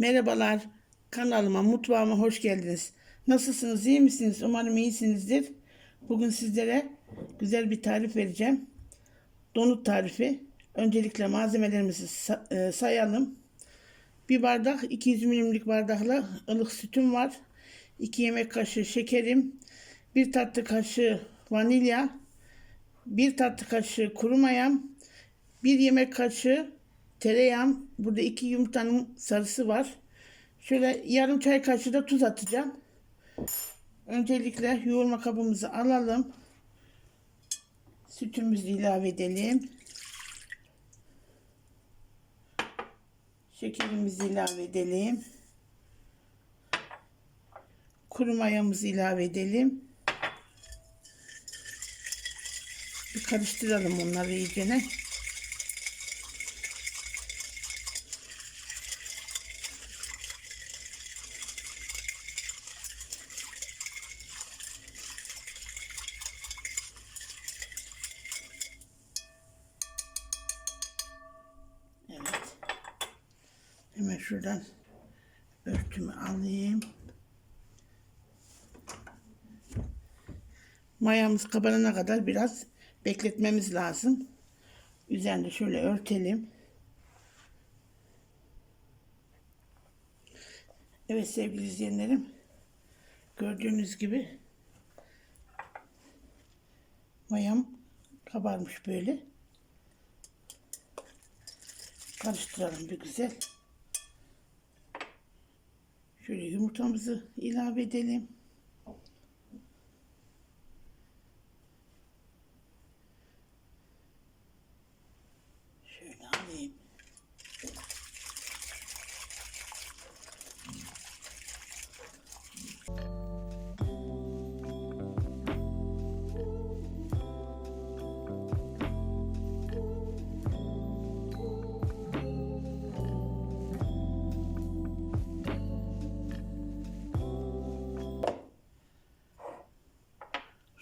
Merhabalar, kanalıma, mutfağıma hoş geldiniz. Nasılsınız, iyi misiniz? Umarım iyisinizdir. Bugün sizlere güzel bir tarif vereceğim. Donut tarifi. Öncelikle malzemelerimizi e, sayalım. Bir bardak 200 milimlik bardakla ılık sütüm var. 2 yemek kaşığı şekerim. 1 tatlı kaşığı vanilya. 1 tatlı kaşığı kuru mayam. 1 yemek kaşığı tereyağım. Burada 2 yumurtanın sarısı var. Şöyle yarım çay kaşığı da tuz atacağım. Öncelikle yoğurma kabımızı alalım. Sütümüzü ilave edelim. Şekerimizi ilave edelim. Kuru mayamızı ilave edelim. Bir karıştıralım onları iyicene. Şuradan örtümü alayım. Mayamız kabarana kadar biraz bekletmemiz lazım. Üzerinde şöyle örtelim. Evet sevgili izleyenlerim. Gördüğünüz gibi mayam kabarmış böyle. Karıştıralım bir güzel. Şöyle yumurtamızı ilave edelim.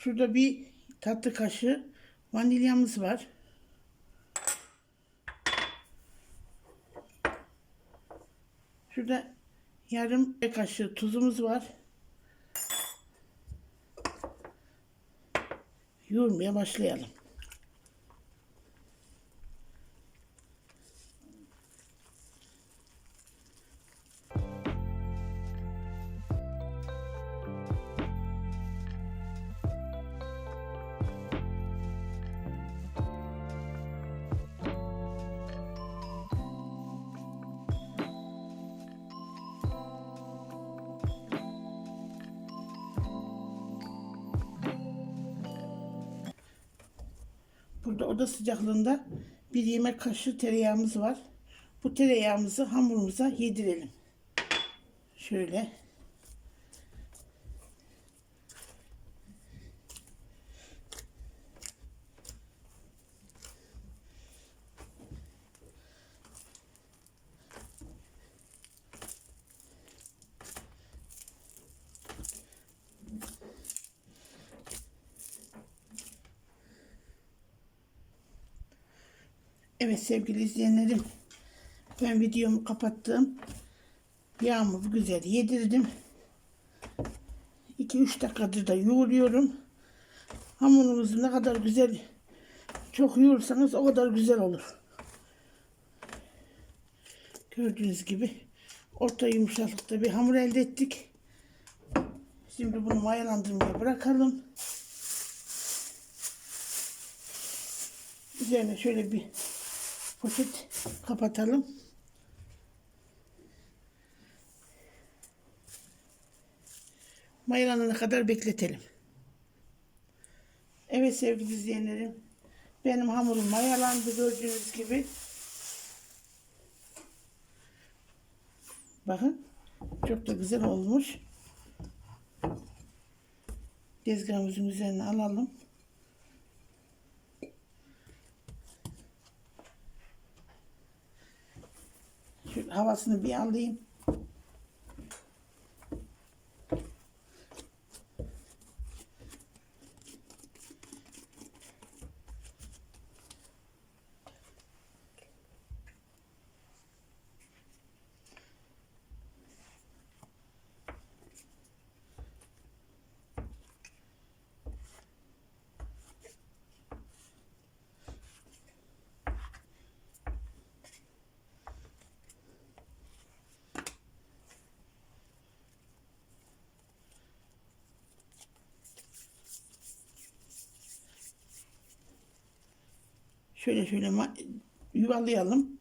Şurada bir tatlı kaşığı vanilyamız var. Şurada yarım kaşığı tuzumuz var. Yoğurmaya başlayalım. Oda sıcaklığında bir yemek kaşığı tereyağımız var. Bu tereyağımızı hamurumuza yedirelim. Şöyle. Evet sevgili izleyenlerim. Ben videomu kapattım. Yağımı güzel yedirdim. 2-3 dakikadır da yoğuruyorum. Hamurunuzu ne kadar güzel çok yoğursanız o kadar güzel olur. Gördüğünüz gibi orta yumuşaklıkta bir hamur elde ettik. Şimdi bunu mayalandırmaya bırakalım. Üzerine şöyle bir poşet kapatalım. Mayalanana kadar bekletelim. Evet sevgili izleyenlerim. Benim hamurum mayalandı gördüğünüz gibi. Bakın. Çok da güzel olmuş. Tezgahımızın üzerine alalım. Şöyle havasını bir alayım. Şöyle şöyle yuvarlayalım.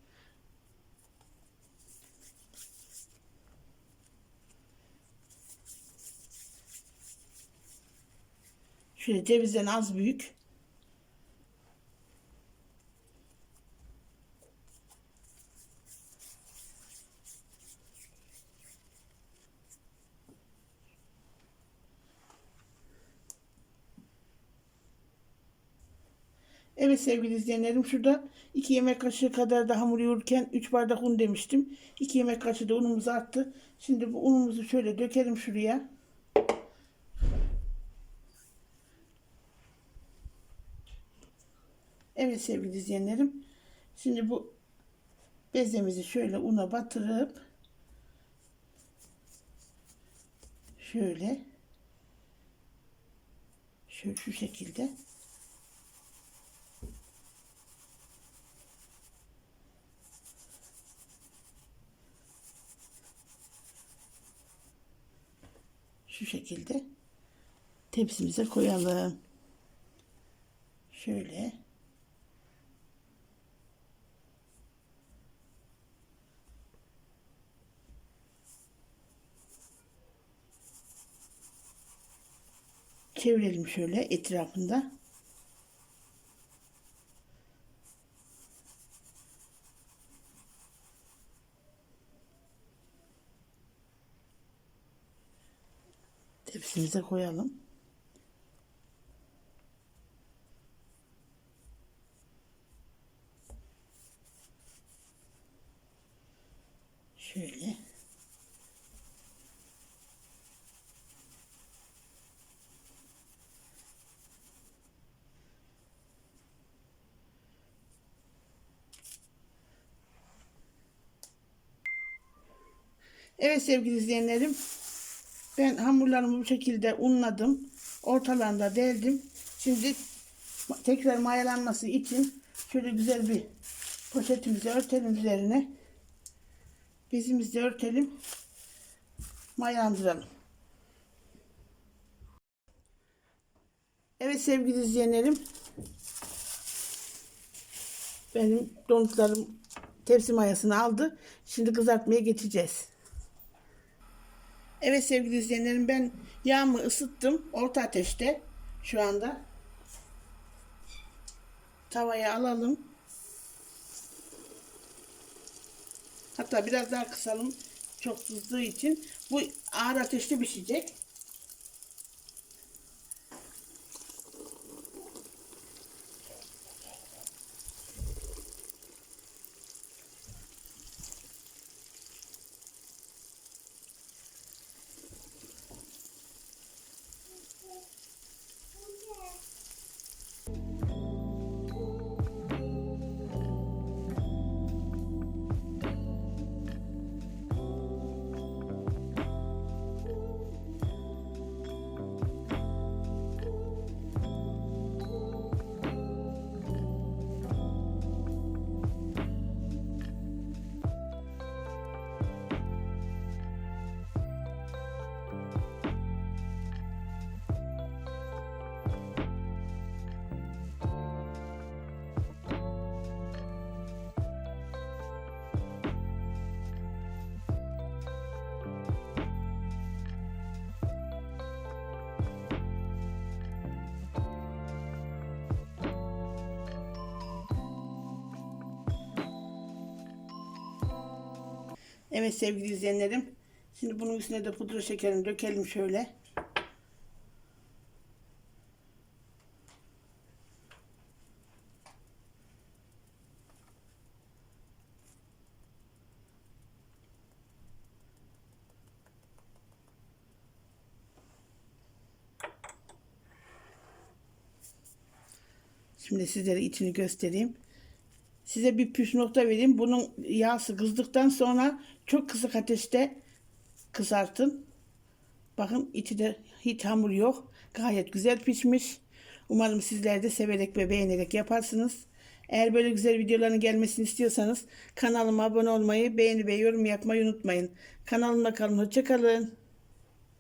Şöyle cevizden az büyük. Evet sevgili izleyenlerim şurada 2 yemek kaşığı kadar da hamur yoğururken 3 bardak un demiştim. 2 yemek kaşığı da unumuzu attı. Şimdi bu unumuzu şöyle dökelim şuraya. Evet sevgili izleyenlerim. Şimdi bu bezemizi şöyle una batırıp şöyle şöyle şu şekilde şu şekilde tepsimize koyalım. Şöyle. Çevirelim şöyle etrafında. Tepsimize koyalım. Şöyle. Evet sevgili izleyenlerim. Ben hamurlarımı bu şekilde unladım. Ortalarında deldim. Şimdi tekrar mayalanması için şöyle güzel bir poşetimizi örtelim üzerine. Bezimizi örtelim. Mayalandıralım. Evet sevgili izleyenlerim. Benim donutlarım tepsi mayasını aldı. Şimdi kızartmaya geçeceğiz. Evet sevgili izleyenlerim ben yağımı ısıttım orta ateşte şu anda. Tavaya alalım. Hatta biraz daha kısalım. Çok sızdığı için. Bu ağır ateşte pişecek. Evet sevgili izleyenlerim. Şimdi bunun üstüne de pudra şekerini dökelim şöyle. Şimdi sizlere içini göstereyim. Size bir püf nokta vereyim. Bunun yağsı kızdıktan sonra çok kısık ateşte kızartın. Bakın içi de hiç hamur yok. Gayet güzel pişmiş. Umarım sizler de severek ve beğenerek yaparsınız. Eğer böyle güzel videoların gelmesini istiyorsanız kanalıma abone olmayı, beğeni ve yorum yapmayı unutmayın. Kanalımda kalın. Hoşçakalın.